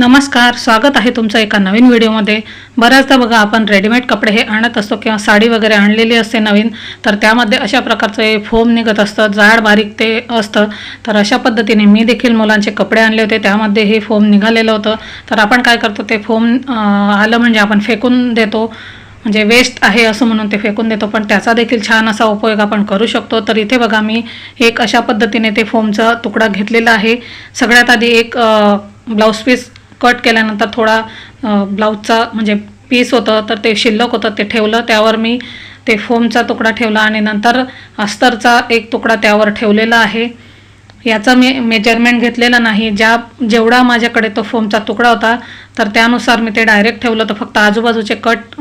नमस्कार स्वागत आहे तुमचं एका नवीन व्हिडिओमध्ये. बऱ्याचदा बघा आपण रेडीमेड कपडे हे आणत असतो किंवा साडी वगैरे आणलेली असते नवीन तर त्यामध्ये अशा प्रकारचं हे फोम निघत असतं जाड बारीक ते असतं. तर अशा पद्धतीने मी देखील मुलांचे कपडे आणले होते त्यामध्ये हे फोम निघालेलं होतं. तर आपण काय करतो ते फोम आलं म्हणजे आपण फेकून देतो. म्हणजे वेस्ट आहे असं म्हणून ते फेकून देतो पण त्याचा देखील छान असा उपयोग आपण करू शकतो. तर इथे बघा मी एक अशा पद्धतीने ते फोमचा तुकडा घेतलेला आहे. सगळ्यात आधी एक ब्लाऊज पीस कट केल्यानंतर थोडा ब्लाऊजचा म्हणजे पीस होतं तर ते शिल्लक होतं ते ठेवलं त्यावर मी ते फोमचा तुकडा ठेवला आणि नंतर अस्तरचा एक तुकडा त्यावर ठेवलेला आहे. याचं मी मेजरमेंट घेतलेलं नाही. ज्या जेवढा माझ्याकडे तो फोमचा तुकडा होता तर त्यानुसार मी ते डायरेक्ट ठेवलं. तर फक्त आजूबाजूचे कट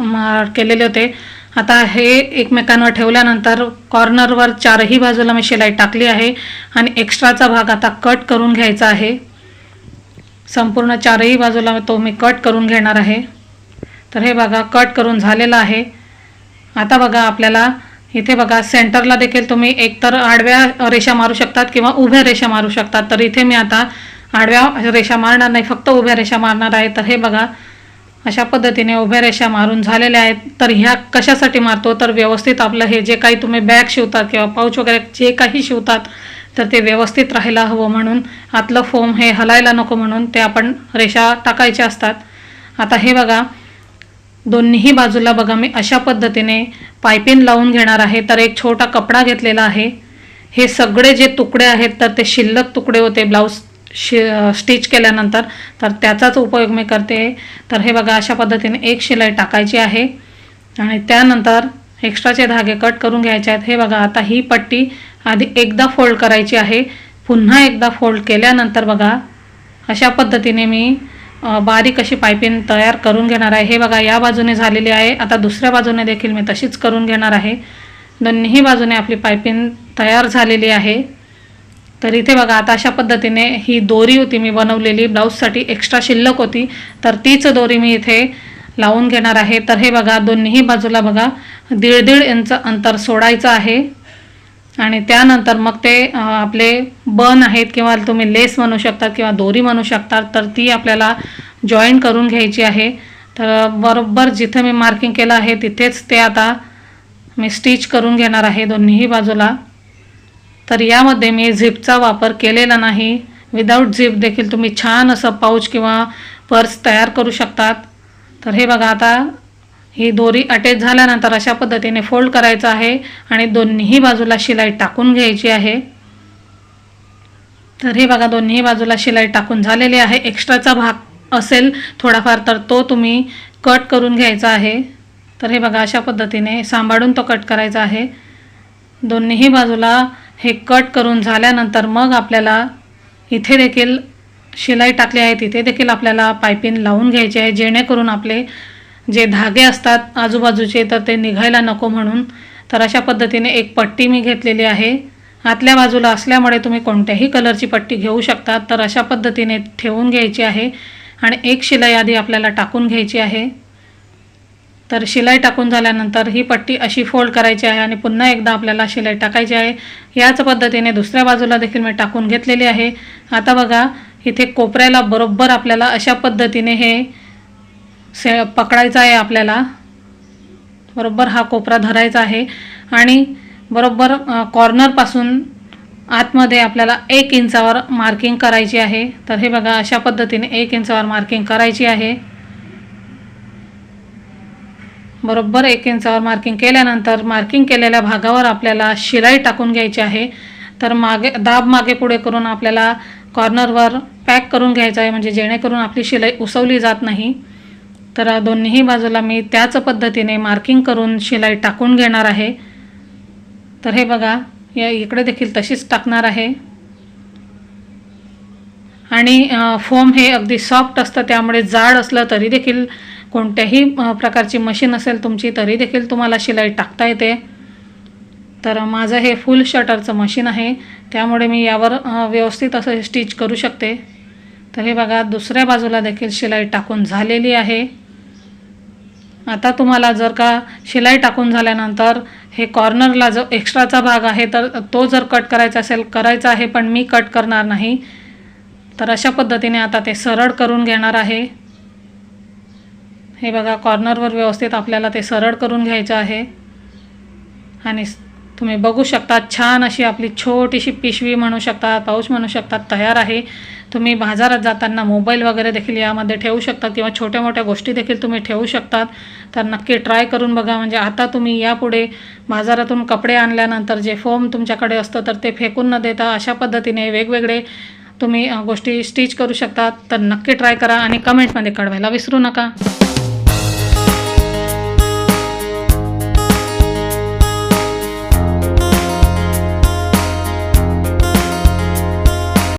केलेले होते. आता हे एकमेकांवर ठेवल्यानंतर कॉर्नरवर चारही बाजूला मी शिलाई टाकली आहे आणि एक्स्ट्राचा भाग आता कट करून घ्यायचा आहे. संपूर्ण चारही बाजूला तो मी कट करून घेणार आहे. तर हे बघा कट करून झालेलं आहे. आता बघा आपल्याला इथे बघा सेंटरला देखील तुम्ही एकतर आडव्या रेषा मारू शकतात किंवा उभ्या रेषा मारू शकतात. तर इथे मी आता आडव्या रेषा मारणार नाही फक्त उभ्या रेषा मारणार आहे. तर हे बघा अशा पद्धतीने उभ्या रेषा मारून झालेल्या आहेत. तर ह्या कशासाठी मारतो? तर व्यवस्थित आपलं हे जे काही तुम्ही बॅग शिवतात किंवा पाऊच वगैरे जे काही शिवतात तर ते व्यवस्थित राहायला हवं म्हणून आतलं फोम हे हलायला नको म्हणून ते आपण रेषा टाकायच्या असतात. आता हे बघा दोन्हीही बाजूला बघा मी अशा पद्धतीने पायपिन लावून घेणार आहे. तर एक छोटा कपडा घेतलेला आहे. हे सगळे जे तुकडे आहेत तर ते शिल्लक तुकडे होते ब्लाऊज शि स्टिच केल्यानंतर. तर त्याचाच उपयोग मी करते. तर हे बघा अशा पद्धतीने एक शिलाई टाकायची आहे. आणि त्यानंतर एक्स्ट्राचे धागे कट करून घ्यायचे आहेत. हे बघा आता ही पट्टी आधी एकदा फोल्ड करायची आहे. पुन्हा एकदा फोल्ड केल्यानंतर बघा अशा पद्धतीने मी बारीक अशी पायपिंग तयार करून घेणार आहे. हे बघा या बाजूने झालेली आहे. आता दुसऱ्या बाजूने देखील मी तशीच करून घेणार आहे. दोन्ही बाजूने आपली पायपिंग तयार झालेली आहे. तर इथे बघा आता अशा पद्धतीने ही दोरी होती मी बनवलेली. ब्लाऊजसाठी एक्स्ट्रा शिल्लक होती. तर तीच दोरी मी इथे लावून घेणार आहे. तर हे बघा दोन्ही बाजूला बघा दीड दीड इंच अंतर सोडायचं आहे. आणि त्यानंतर मग ते आपले बन आहेत किंवा तुम्ही लेस म्हणू शकतात किंवा दोरी म्हणू शकतात तर ती आपल्याला जॉईन करून घ्यायची आहे. तर बरोबर जिथं मी मार्किंग केलं आहे तिथेच ते आता मी स्टिच करून घेणार आहे दोन्हीही बाजूला. तर यामध्ये मी झिपचा वापर केलेला नाही. विदाऊट झिप देखील तुम्ही छान असं पाऊच किंवा पर्स तयार करू शकतात. तर हे बघा आता ही दोरी अटॅच झाल्यानंतर अशा पद्धतीने फोल्ड करायचं आहे आणि दोन्ही बाजूला शिलाई टाकून घ्यायची आहे. तर हे बघा दोन्ही बाजूला शिलाई टाकून झालेली आहे. एक्स्ट्राचा भाग असेल थोडाफार तर तो तुम्ही कट करून घ्यायचा आहे. तर हे बघा अशा पद्धतीने सांभाळून तो कट करायचा आहे. दोन्हीही बाजूला हे कट करून झाल्यानंतर मग आपल्याला इथे देखील शिलाई टाकली आहे तिथे देखील आपल्याला पायपिंग लावून घ्यायची आहे जेणेकरून आपले जे धागे असतात आजूबाजूचे तर ते निघायला नको म्हणून तर अशा पद्धतीने एक पट्टी मी घेतलेली आहे. आतल्या बाजूला असल्यामुळे तुम्ही कोणत्याही कलरची पट्टी घेऊ शकता तर अशा पद्धतीने ठेवून घ्यायची आहे आणि एक शिलाई आधी आपल्याला टाकून घ्यायची आहे. तर शिलाई टाकून झाल्यानंतर ही पट्टी अशी फोल्ड करायची आहे आणि पुन्हा एकदा आपल्याला शिलाई टाकायची आहे. याच पद्धतीने दुसऱ्या बाजूला देखील मी टाकून घेतलेली आहे. आता बघा इथे कोपऱ्याला बरोबर आपल्याला अशा पद्धतीने हे से पकडायचं आहे आपल्याला. बरोबर हा कोपरा धरायचा आहे. आणि बरोबर कॉर्नरपासून आतमध्ये आपल्याला एक इंचावर मार्किंग करायची आहे. तर हे बघा अशा पद्धतीने एक इंचावर मार्किंग करायची आहे. बरोबर एक इंचावर मार्किंग केल्यानंतर मार्किंग केलेल्या भागावर आपल्याला शिलाई टाकून घ्यायची आहे. तर मागे दाब मागे पुढे करून आपल्याला कॉर्नरवर पॅक करून घ्यायचं आहे. म्हणजे जेणेकरून आपली शिलाई उसवली जात नाही. तर दोन्हीही बाजूला मी त्याच पद्धतीने मार्किंग करून शिलाई टाकून घेणार आहे. तर हे बघा या इकडे देखील तशीच टाकणार आहे. आणि फोम हे अगदी सॉफ्ट असतं त्यामुळे जाड असलं तरी देखील कोणत्याही प्रकारची मशीन असेल तुमची तरी देखील तुम्हाला शिलाई टाकता येते. तर माझं हे फुल शटरचं मशीन आहे. त्यामुळे मी यावर व्यवस्थित असं स्टिच करू शकते. तर हे बघा दुसऱ्या बाजूला देखील शिलाई टाकून झालेली आहे. आता तुम्हाला जर का शिलाई टाकून झाल्यानंतर हे कॉर्नरला जो एक्स्ट्राचा भाग आहे तर तो जर कट करायचा असेल करायचा आहे पण मी कट करणार नाही. तर अशा पद्धतीने आता ते सरळ करून घेणार आहे. हे बघा कॉर्नरवर व्यवस्थित आपल्याला ते सरळ करून घ्यायचं आहे. आणि तुम्ही बघू शकता छान अशी आपली छोटीशी पिशवी म्हणू शकता पाऊच म्हणू शकतात तयार आहे. तुम्ही बाजारात जाताना मोबाईल वगैरे देखील यामध्ये ठेवू शकता किंवा छोट्या मोठ्या गोष्टी देखील तुम्ही ठेवू शकतात. तर नक्की ट्राय करून बघा. म्हणजे आता तुम्ही यापुढे बाजारातून कपडे आणल्यानंतर जे फोम तुमच्याकडे असतं तर ते फेकून न देता अशा पद्धतीने वेगवेगळे तुम्ही गोष्टी स्टिच करू शकतात. तर नक्की ट्राय करा आणि कमेंटमध्ये कळवायला विसरू नका.